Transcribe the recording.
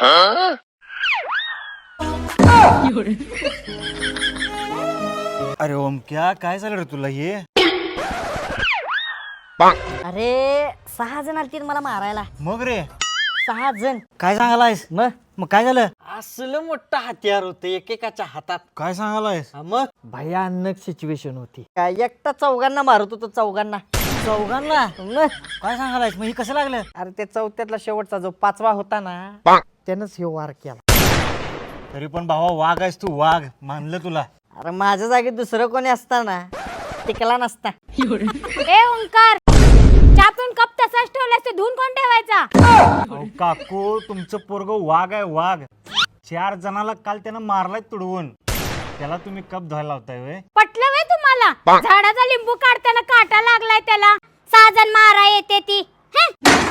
अरे ओमक्या काय? झालं रे तुला हे? अरे सहा जण आलतील मला मारायला. मग रे? सहा जण. काय सांगायलायस मग मग काय झालं? असलं मोठं हत्यार होतं एकेकाच्या हातात. काय सांगायलायस हा मग? भयानक सिच्युएशन होती. काय एकटा चौघांना मारत होतो चौघांना? चौघांना? मग? काय सांगायलायस मग हे कसं लागलं? अरे त्या चौथ्यातला शेवटचा जो पाचवा होता ना त्यानंच हे वार केला. तरी पण भावा वाघ आहेस तू वाघ. मानलं तुला. अरे माझ्या जागी दुसरं कोणी असताना टिकला नसता. ए ओंकार! चहातून कप तसाच ठेवलास ते धुवून कोण ठेवायचा? अहो, काकू तुमचं पोरग वाघ आहे वाघ. चार जणाला काल त्यानं मारलाय तुडवून. त्याला तुम्ही कप धुवायला लावताय वे पटलं वे तुम्हाला? झाडाचा लिंबू काढताना काटा लागलाय त्याला. सहा जण मारा येते ती. हं?